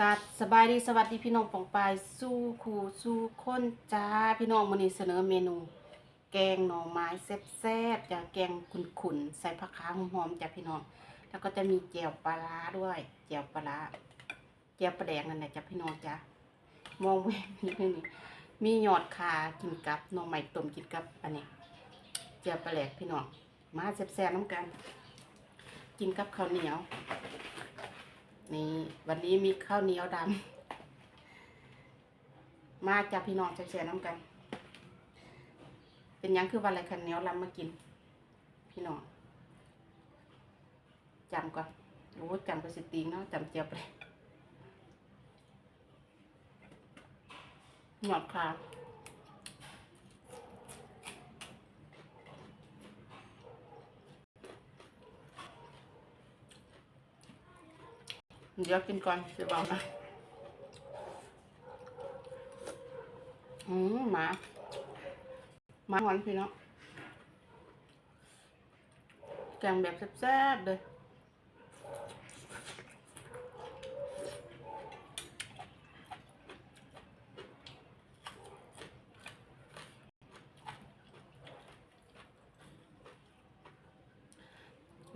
กาดสบายดีสวัสดีพี่น้องปองปายสู้คู่สู้คนจ้าพี่น้องมื้อนี้เสนอเมนู แกงหน่อไม้แซ่บๆจ้ะแกงขุ่นๆใส่ผักขาหอมๆจ้ะพี่น้อง แล้วก็จะมีแจ่วปลาร้าด้วยแจ่วปลาร้าแจ่วปลาแดงนั่นแหละจ้ะพี่น้องจ้ะมองแหวงนี่นี่มีหยอดขากินกับหน่อไม้ต้มกินกับอันนี้แจ่วปลาแหลกพี่น้องมาแซ่บๆน้ำกัน กินกับข้าวเหนียว นี่วันนี้มีข้าวเหนียวดำมาจากพี่น้องแชร์น้ำกัน เป็นยังคือวันอะไรคันเหนียวลำมากิน พี่น้องจำก่อนโอ้จำไปสิติงเนาะจำเจียบเลยหยอดขา เดี๋ยวกินก่อนเสียบอกนะอืมหมาหมาหอนพี่น้องแกงแบบแซ่บๆเลย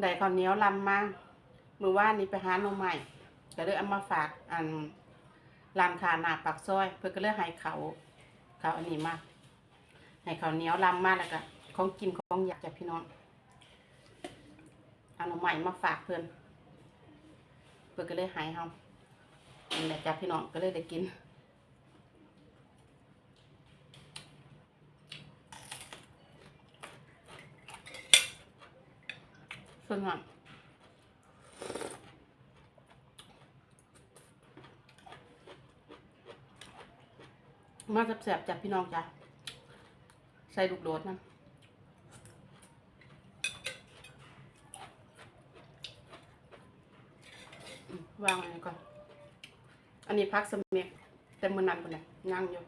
ได้ข้าวเหนียวลำมามือว่านนี้ไปหาหน่อใหม่ ก็เลยเอามาฝากอันร้านค้าหน้าปากซอย เพื่อก็เลยให้เขาเขาอันนี้มาให้เขาเหนียวลำมาแล้วก็ของกินของอยากจากพี่น้องเอาหน่อใหม่มาฝากเพื่อนเพื่อก็เลยให้เฮาอันแหละจากพี่น้องก็เลยได้กินส่วนหอม มาแสบๆจากพี่น้องจ้ะใส่ลูกโดดนะวางอันนี้ก่อน อันนี้พักสมัยแต่มือนั้นคนเนี่ยย่างอยู่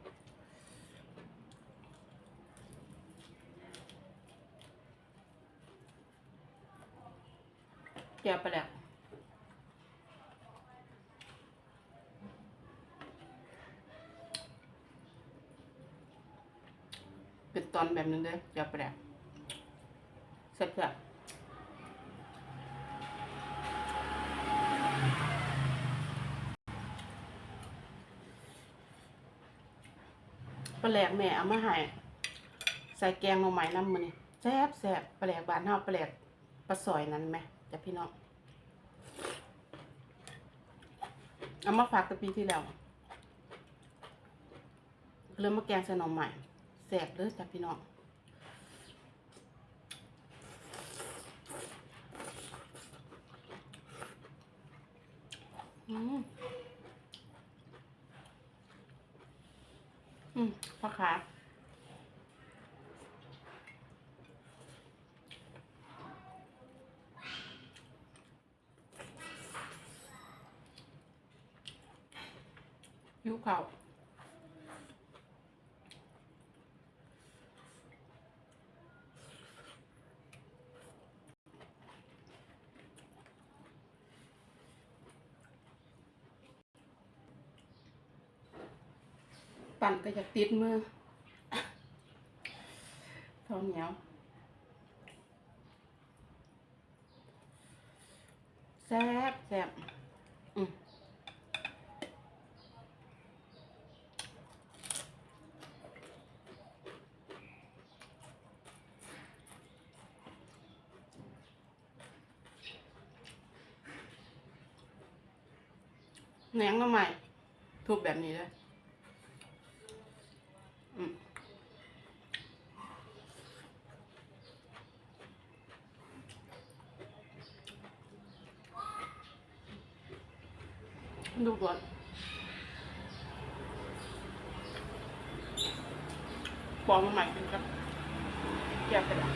แกะไปแล้ว เป็นต อนแบบนึงเลยแกะไปล้วเสร็จแล้วปลาแหลกแม่เอามาให้ใส่แกงหน่อไม้น้ำมันนี่แซ่บแซ่บปลาแหลกบานเฮาปลาแหลกปลาซอยนั้นไหมจ้ะพี่น้องเอามาฝากตั้งปีที่แล้วเริ่มมาแกงใส่หน่อใหม่ แสบเลยจ้ะพี่น้องอืมอืมพ่อขาหิวข้า ปั่นก็จะติดมือข้าวเหนียวแซ่บแซ่บอืมแหนงก็ใหม่ทุบแบบนี้เลยอืม ดูก่อนปองมาใหม่เป็นครับแยกไปแล้ว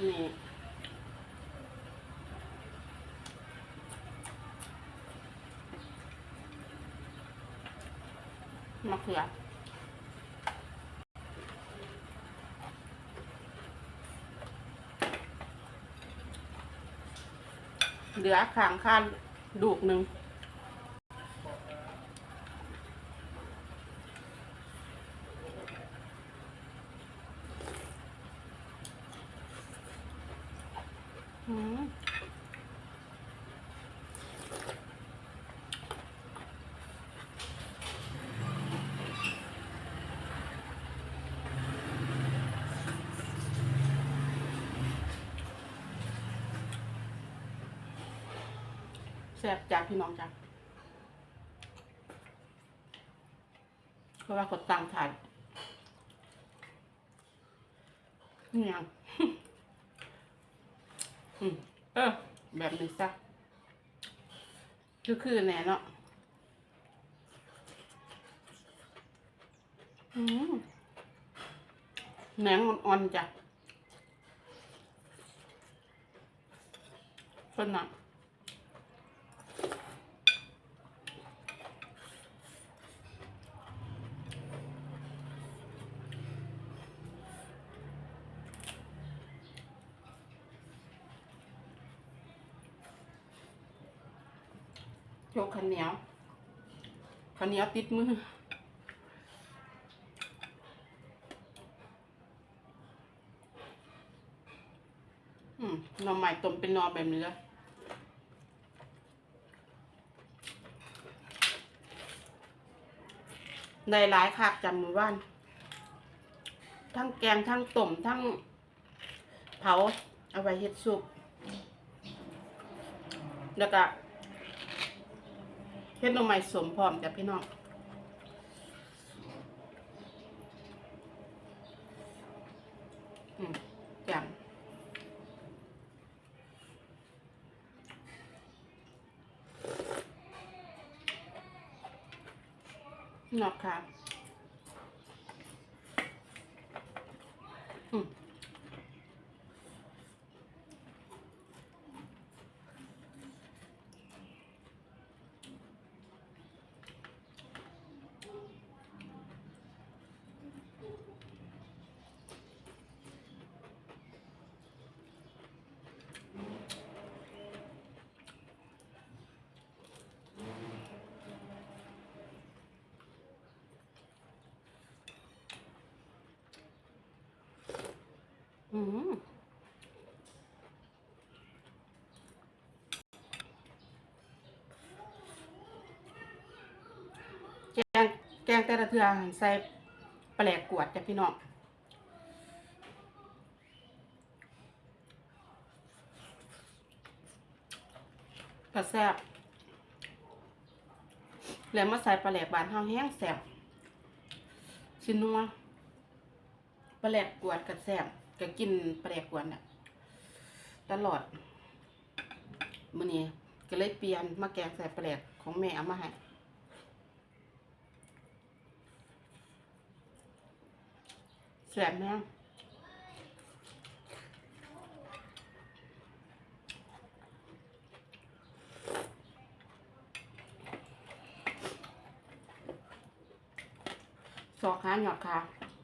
นี่ มะเขือเหลือขางข้านดูกหนึ่ง อืมแซ่บจาพี่น้องจ้ะเพราะว่ากดตังถ่ายนี่ยังอืมเออ แบบนี้ซะคือคือแน่เนาะอืมแหนงอ่อนๆจ้ะเป็นน่ะ ชว์ขันเหนียวขันเหนียวติดมืออืมหน่อไม้ต้มเป็นหนอแบบนี้เลยได้หลายคักจำมือว่าน ทั้งแกงทั้งต้มทั้งเผาเอาไว้เฮ็ดซุปแล้วก็ เฮ็ดหน่อไม้สมพร้อมจ้ะพี่น้องจังนอกค่ะอืม อืมแกงแกงแต่ละเทือใส่ปลาแหลกกวดจ้ะพี่น้องกระแซบแล้วมาใส่ปลาแหลกบานห้าแห้งแสบชิ้นนัวปลาแหลกกวดกระแซบ ก็กินปลาแหลกกวดน่ะตลอดมื้อนี้ก็เลยเปลี่ยนมาแกงใส่ปลาแหลกของแม่เอามาให้แสบแม่สอกขาหยอดขา อืมอืม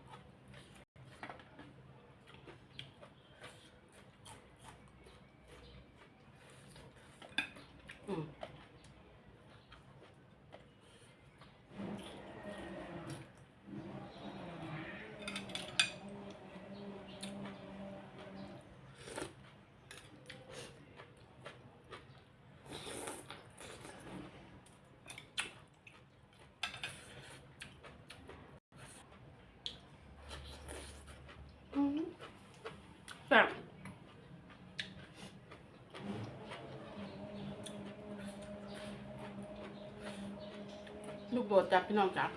แบบ ลูกโดดจับพี่น้องจับ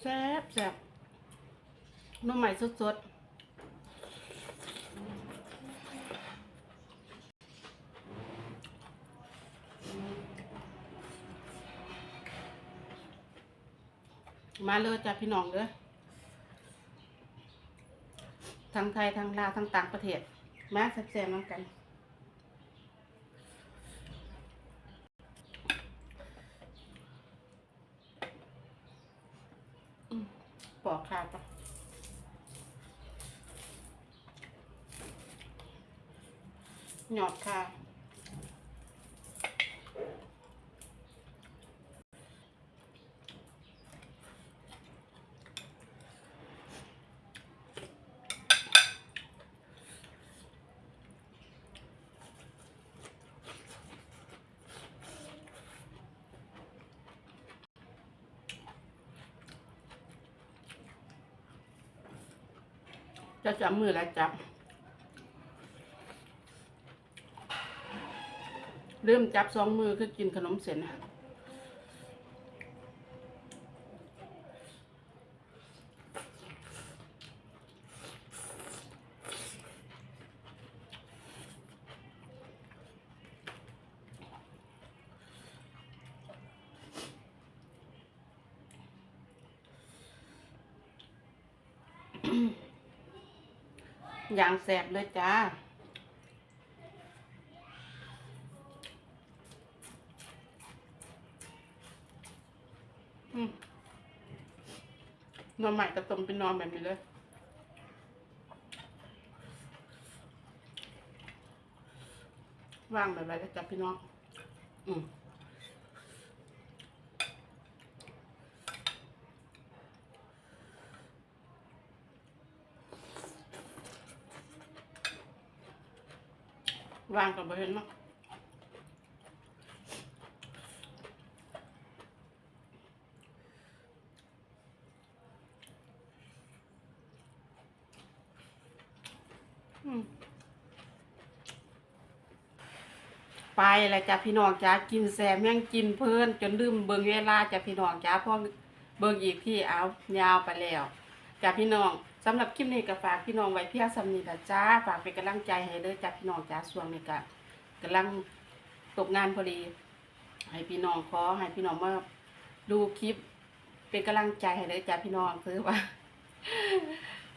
แซ่บแซ่บน้ำใหม่สดๆ มาเลยจ้ะพี่น้องเด้อทั้งไทยทั้งลาวทั้งต่างประเทศ มาแซ่บๆน้ำกัน ปอกขาดปะหยอดค่ะ จะจับมือแล้วจับ เริ่มจับสองมือคือกินขนมเสร็จนะ อย่างแสบเลยจ้า อืมนอนใหม่กระต้มเป็นนอนแบบนี้เลยว่างแบบไรก็จับพี่น้อง อืม วางกับบเห็นเนาะอืมไปแล้วจ้ะพี่น้องจ้ากินแซมยังกินเพลินจนลืมเบิงเวลาจ้ะพี่น้องจ้าพราะเบิงอีกที่เอายาวไปแล้วจ้ะพี่น้อง สำหรับคลิปนี้ก็ฝากพี่น้องไว้เพียงสำนี้ละจ้า ฝากเป็นกำลังใจให้เด้อจ้ะพี่น้องจ้าช่วงนี้ก็กำลังตกงานพอดี ให้พี่น้องขอให้พี่น้องมาดูคลิป เป็นกำลังใจให้เด้อจ้ะพี่น้องคือว่า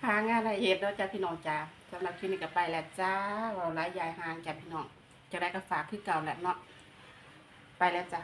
หางานอะไรเฮ็ดแล้วจ้ะพี่น้องจ้าสำหรับคลิปนี้ก็ไปแล้วจ้าเราไล่ยายหางจ้ะพี่น้องจะได้ก็ฝากคือเก่าแหละเนาะไปแล้วจ้ะ